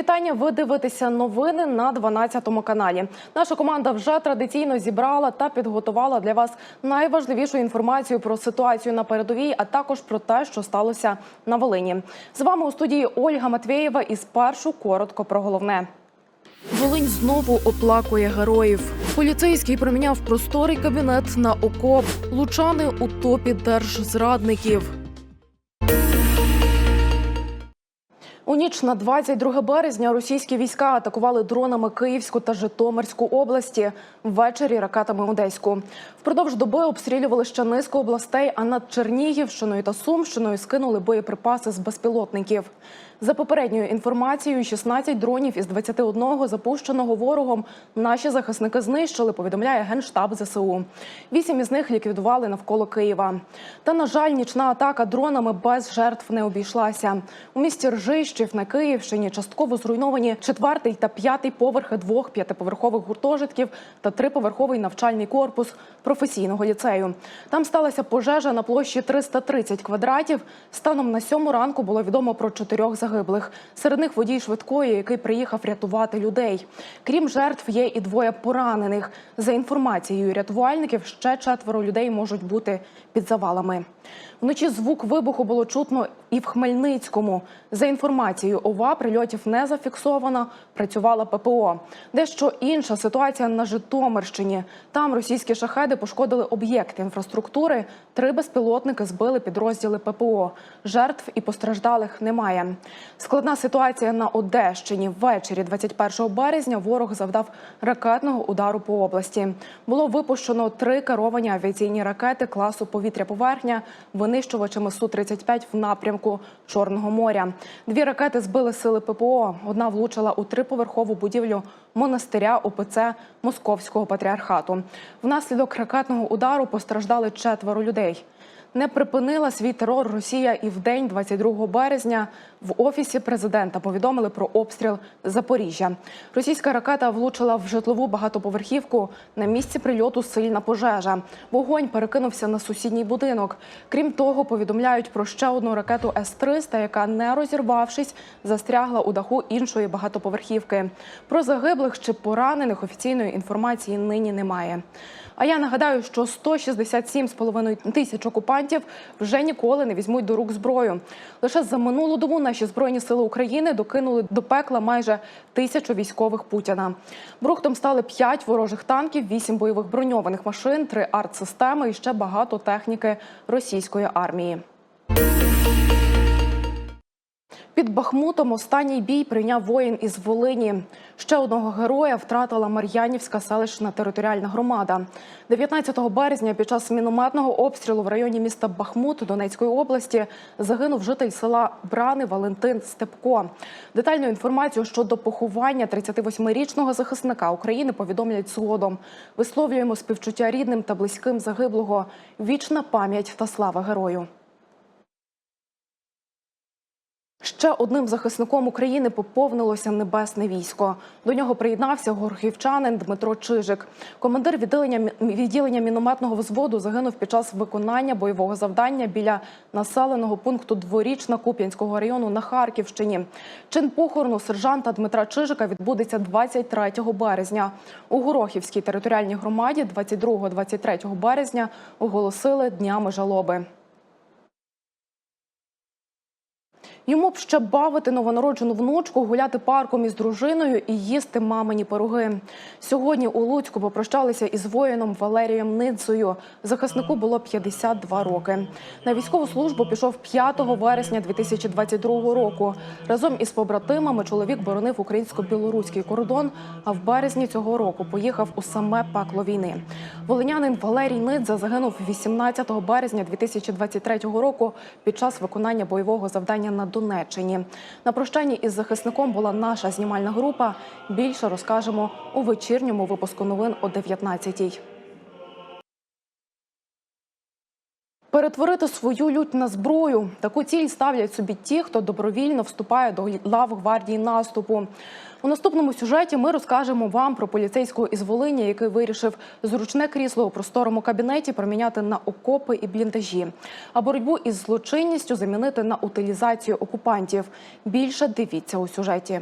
вітання. Ви дивитеся новини на 12 каналі. Наша команда вже традиційно зібрала та підготувала для вас найважливішу інформацію про ситуацію на передовій, а також про те, що сталося на Волині. З вами у студії Ольга Матвєєва. І спершу коротко про головне. Волинь знову оплакує героїв. Поліцейський проміняв просторий кабінет на окоп. Лучани у топі держзрадників. Ніч на 22 березня російські війська атакували дронами Київську та Житомирську області. Ввечері ракетами Одеську. Впродовж доби обстрілювали ще низку областей, а над Чернігівщиною та Сумщиною скинули боєприпаси з безпілотників. За попередньою інформацією, 16 дронів із 21 запущеного ворогом наші захисники знищили. Повідомляє генштаб ЗСУ. Вісім із них ліквідували навколо Києва. Та на жаль, нічна атака дронами без жертв не обійшлася. У місті Ржищів на Київщині частково зруйновані четвертий та п'ятий поверхи двох п'ятиповерхових гуртожитків та триповерховий навчальний корпус професійного ліцею. Там сталася пожежа на площі 330 квадратів. Станом на сьому ранку було відомо про чотирьох загиблих. Серед них водій швидкої, який приїхав рятувати людей. Крім жертв, є і двоє поранених. За інформацією рятувальників, ще четверо людей можуть бути під завалами. Вночі звук вибуху було чутно і в Хмельницькому. За інформацією ОВА, прильотів не зафіксовано. Працювала ППО. Дещо інша ситуація на Житомирщині. Там російські шахеди пошкодили об'єкти інфраструктури. Три безпілотники збили підрозділи ППО. Жертв і постраждалих немає. Складна ситуація на Одещині. Ввечері 21 березня ворог завдав ракетного удару по області. Було випущено три керовані авіаційні ракети класу повітря-поверхня винищувачами Су-35 в напрямку Чорного моря. Дві ракети збили сили ППО. Одна влучила у триповерхову будівлю монастиря ОПЦ Московського патріархату. Внаслідок ракетного удару постраждали четверо людей. Не припинила свій терор Росія і в день 22 березня в офісі президента повідомили про обстріл Запоріжжя. Російська ракета влучила в житлову багатоповерхівку. На місці прильоту сильна пожежа. Вогонь перекинувся на сусідній будинок. Крім того, повідомляють про ще одну ракету С-300, яка, не розірвавшись, застрягла у даху іншої багатоповерхівки. Про загиблих чи поранених офіційної інформації нині немає. А я нагадаю, що 167,5 тисяч окупантів вже ніколи не візьмуть до рук зброю. Лише за минулу добу наші збройні сили України докинули до пекла майже тисячу військових Путіна. Брухтом стали 5 ворожих танків, 8 бойових броньованих машин, 3 артсистеми і ще багато техніки російської армії. Під Бахмутом останній бій прийняв воїн із Волині. Ще одного героя втратила Мар'янівська селищна територіальна громада. 19 березня під час мінометного обстрілу в районі міста Бахмут Донецької області загинув житель села Брани Валентин Степко. Детальну інформацію щодо поховання 38-річного захисника України повідомлять згодом. Висловлюємо співчуття рідним та близьким загиблого. Вічна пам'ять та слава герою. Ще одним захисником України поповнилося небесне військо. До нього приєднався горхівчанин Дмитро Чижик. Командир відділення відділення мінометного взводу загинув під час виконання бойового завдання біля населеного пункту Дворічна Куп'янського району на Харківщині. Чин похорону сержанта Дмитра Чижика відбудеться 23 березня. У Горохівській територіальній громаді 22-23 березня оголосили днями жалоби. Йому б ще бавити новонароджену внучку, гуляти парком із дружиною і їсти мамині пироги. Сьогодні у Луцьку попрощалися із воїном Валерієм Ницею. Захиснику було 52 роки. На військову службу пішов 5 вересня 2022 року. Разом із побратимами чоловік боронив українсько-білоруський кордон. А в березні цього року поїхав у саме пекло війни. Волинянин Валерій Нидза загинув 18 березня 2023 року під час виконання бойового завдання на Донеччині. На прощанні із захисником була наша знімальна група. Більше розкажемо у вечірньому випуску новин о 19-й. Перетворити свою лють на зброю. Таку ціль ставлять собі ті, хто добровільно вступає до лав гвардії наступу. У наступному сюжеті ми розкажемо вам про поліцейського із Волині, який вирішив зручне крісло у просторому кабінеті проміняти на окопи і бліндажі, а боротьбу із злочинністю замінити на утилізацію окупантів. Більше дивіться у сюжеті.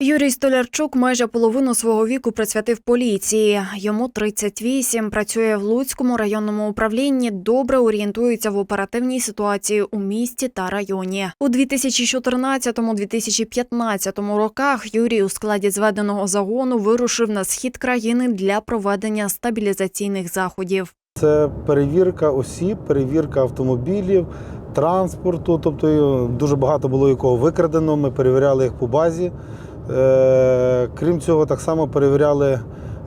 Юрій Столярчук майже половину свого віку присвятив поліції. Йому 38, працює в Луцькому районному управлінні, добре орієнтується в оперативній ситуації у місті та районі. У 2014-2015 роках Юрій у складі зведеного загону вирушив на схід країни для проведення стабілізаційних заходів. Це перевірка осіб, перевірка автомобілів, транспорту. Тобто е, дуже багато було якого викрадено. Ми перевіряли їх по базі. Е, Крім цього, так само перевіряли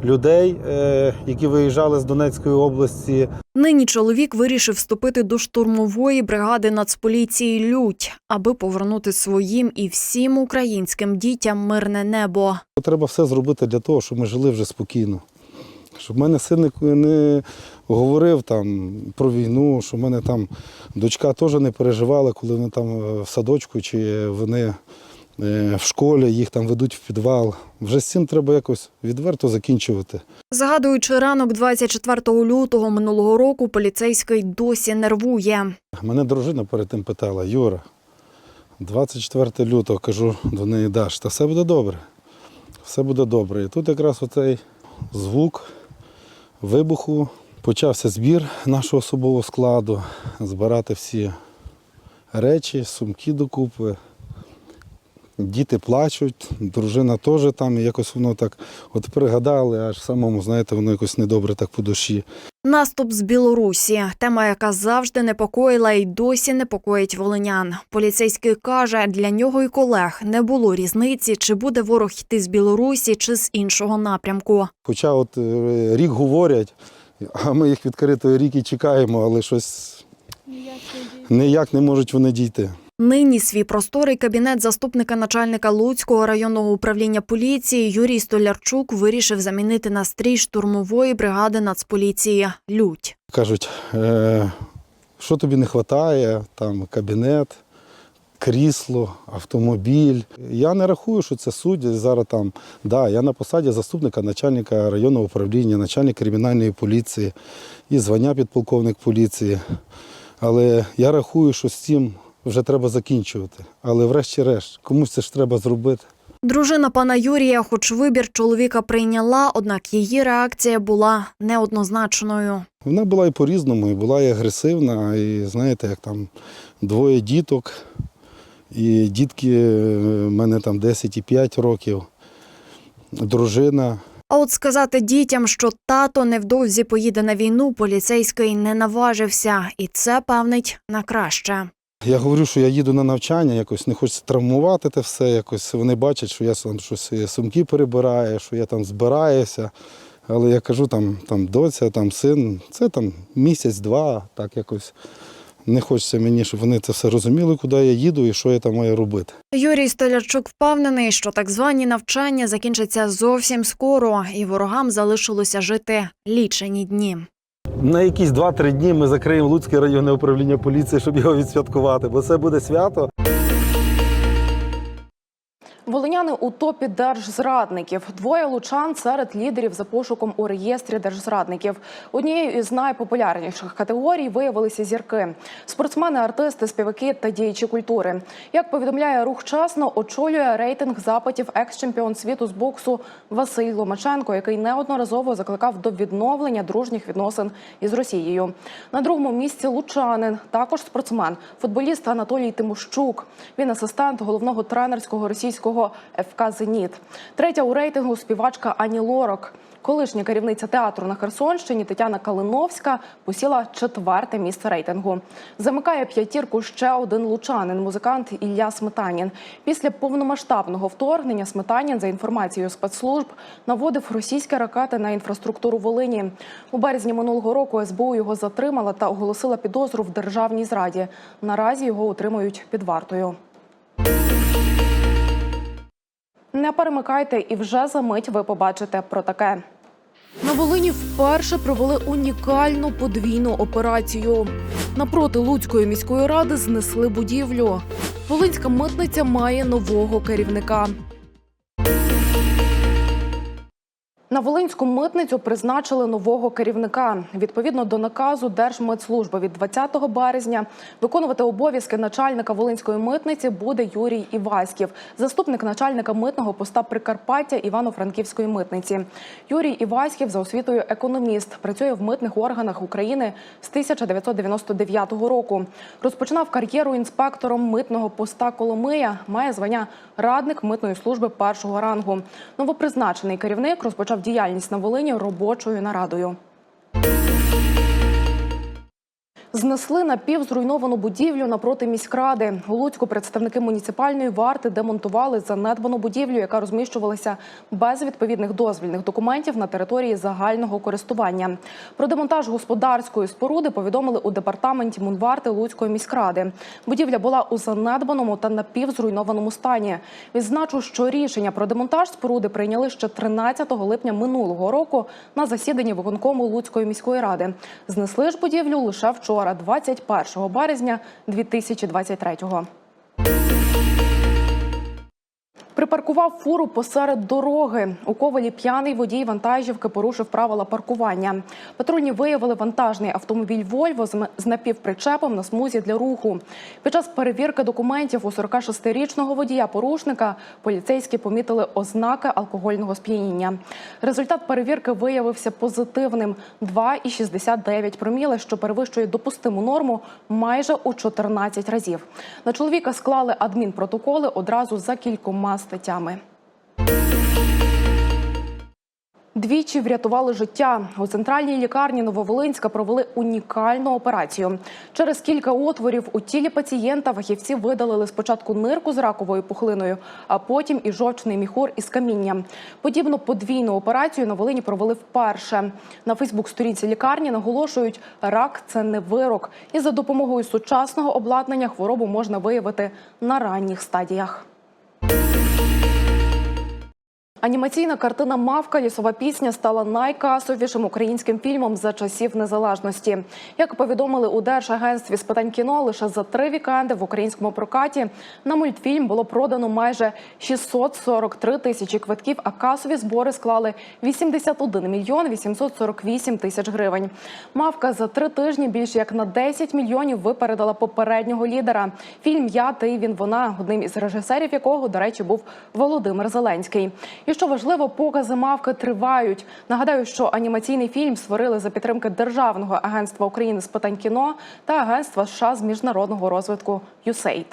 людей, е, які виїжджали з Донецької області. Нині чоловік вирішив вступити до штурмової бригади Нацполіції Лють, аби повернути своїм і всім українським дітям мирне небо. Треба все зробити для того, щоб ми жили вже спокійно. Щоб мене син не- говорив там про війну, щоб мене там дочка теж не переживала, коли вони там е, в садочку чи вони в школі, їх там ведуть в підвал. Вже з цим треба якось відверто закінчувати. Згадуючи ранок 24 лютого минулого року, поліцейський досі нервує. Мене дружина перед тим питала: Юра, 24 лютого кажу до неї Даш, та все буде добре. Все буде добре. І тут якраз оцей звук вибуху. Почався збір нашого особового складу, збирати всі речі, сумки докупи. Діти плачуть, дружина теж там, і якось воно так от пригадали, аж самому, знаєте, воно якось недобре так по душі. Наступ з Білорусі тема, яка завжди непокоїла і досі непокоїть волинян. Поліцейський каже, для нього і колег не було різниці, чи буде ворог йти з Білорусі, чи з іншого напрямку. Хоча от е, рік говорять, а ми їх відкритої ріки чекаємо, але щось ніяк не можуть вони дійти. Нині свій просторий кабінет заступника начальника Луцького районного управління поліції Юрій Столярчук вирішив замінити на стрій штурмової бригади Нацполіції Лють. Кажуть, е, що тобі не вистачає, там кабінет, крісло, автомобіль. Я не рахую, що це суть. Зараз там, да, я на посаді заступника начальника районного управління, начальник кримінальної поліції і звання підполковник поліції. Але я рахую, що з цим вже треба закінчувати. Але врешті-решт, комусь це ж треба зробити. Дружина пана Юрія, хоч вибір чоловіка прийняла, однак її реакція була неоднозначною. Вона була і по-різному, і була і агресивна, і знаєте, як там двоє діток, і дітки в мене там 10 і 5 років, дружина. А от сказати дітям, що тато невдовзі поїде на війну, поліцейський не наважився, і це певнить на краще. Я говорю, що я їду на навчання, якось не хочеться травмувати те все. Якось вони бачать, що я там щось е, сумки перебираю, що я там збираюся. Але я кажу, там, там доця, там син, це там місяць-два, так якось не хочеться мені, щоб вони це все розуміли, куди я їду і що я там маю робити. Юрій Столярчук впевнений, що так звані навчання закінчаться зовсім скоро, і ворогам залишилося жити лічені дні. На якісь 2-3 дні ми закриємо Луцьке районне управління поліції, щоб його відсвяткувати, бо це буде свято. Волиняни у топі держзрадників. Двоє лучан серед лідерів за пошуком у реєстрі держзрадників. Однією із найпопулярніших категорій виявилися зірки: спортсмени, артисти, співаки та діячі культури. Як повідомляє рух чесно, очолює рейтинг запитів екс-чемпіон світу з боксу Василь Ломаченко, який неодноразово закликав до відновлення дружніх відносин із Росією. На другому місці лучанин, також спортсмен, футболіст Анатолій Тимощук. Він асистент головного тренерського російського ФК Зеніт. Третя у рейтингу співачка Ані Лорак. Колишня керівниця театру на Херсонщині Тетяна Калиновська посіла четверте місце рейтингу. Замикає п'ятірку ще один лучанин, музикант Ілля Сметанін. Після повномасштабного вторгнення Сметанін, за інформацією спецслужб, наводив російські ракети на інфраструктуру Волині. У березні минулого року СБУ його затримала та оголосила підозру в державній зраді. Наразі його утримують під вартою. Не перемикайте, і вже за мить ви побачите про таке. На Волині вперше провели унікальну подвійну операцію. Напроти Луцької міської ради знесли будівлю. Волинська митниця має нового керівника. На Волинську митницю призначили нового керівника. Відповідно до наказу Держмитслужби від 20 березня виконувати обов'язки начальника Волинської митниці буде Юрій Іваськів, заступник начальника митного поста Прикарпаття Івано-Франківської митниці. Юрій Іваськів за освітою економіст, працює в митних органах України з 1999 року. Розпочинав кар'єру інспектором митного поста Коломия. Має звання радник митної служби першого рангу. Новопризначений керівник розпочав діяльність на Волині робочою нарадою. Знесли напівзруйновану будівлю напроти міськради. У Луцьку представники муніципальної варти демонтували занедбану будівлю, яка розміщувалася без відповідних дозвільних документів на території загального користування. Про демонтаж господарської споруди повідомили у департаменті Мунварти Луцької міськради. Будівля була у занедбаному та напівзруйнованому стані. Відзначу, що рішення про демонтаж споруди прийняли ще 13 липня минулого року на засіданні виконкому Луцької міської ради. Знесли ж будівлю лише вчора, 21 березня 2023-го. Припаркував фуру посеред дороги. У ковалі п'яний водій вантажівки порушив правила паркування. Патрульні виявили вантажний автомобіль Вольво з напівпричепом на смузі для руху. Під час перевірки документів у 46-річного водія порушника поліцейські помітили ознаки алкогольного сп'яніння. Результат перевірки виявився позитивним 2,69 проміли, що перевищує допустиму норму майже у 14 разів. На чоловіка склали адмінпротоколи одразу за кількома статтями. Двічі врятували життя. У центральній лікарні Нововолинська провели унікальну операцію. Через кілька отворів у тілі пацієнта фахівці видалили спочатку нирку з раковою пухлиною, а потім і жовчний міхур із камінням. Подібну подвійну операцію на Волині провели вперше. На Фейсбук-сторінці лікарні наголошують, рак це не вирок, і за допомогою сучасного обладнання хворобу можна виявити на ранніх стадіях. Анімаційна картина Мавка лісова пісня стала найкасовішим українським фільмом за часів незалежності. Як повідомили у Держагентстві з питань кіно, лише за три вікенди в українському прокаті на мультфільм було продано майже 643 тисячі квитків, а касові збори склали 81 мільйон 848 тисяч гривень. Мавка за три тижні більше як на 10 мільйонів випередила попереднього лідера. Фільм Я, ти, він, вона, одним із режисерів якого, до речі, був Володимир Зеленський. І що важливо, покази мавки тривають. Нагадаю, що анімаційний фільм створили за підтримки Державного агентства України з питань кіно та Агентства США з міжнародного розвитку USAID.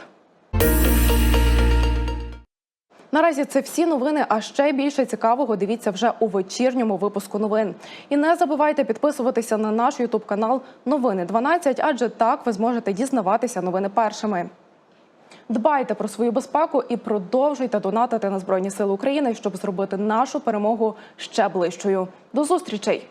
Наразі це всі новини. А ще більше цікавого дивіться вже у вечірньому випуску новин. І не забувайте підписуватися на наш ютуб канал Новини 12, адже так ви зможете дізнаватися новини першими. Дбайте про свою безпеку і продовжуйте донатити на Збройні Сили України, щоб зробити нашу перемогу ще ближчою. До зустрічей!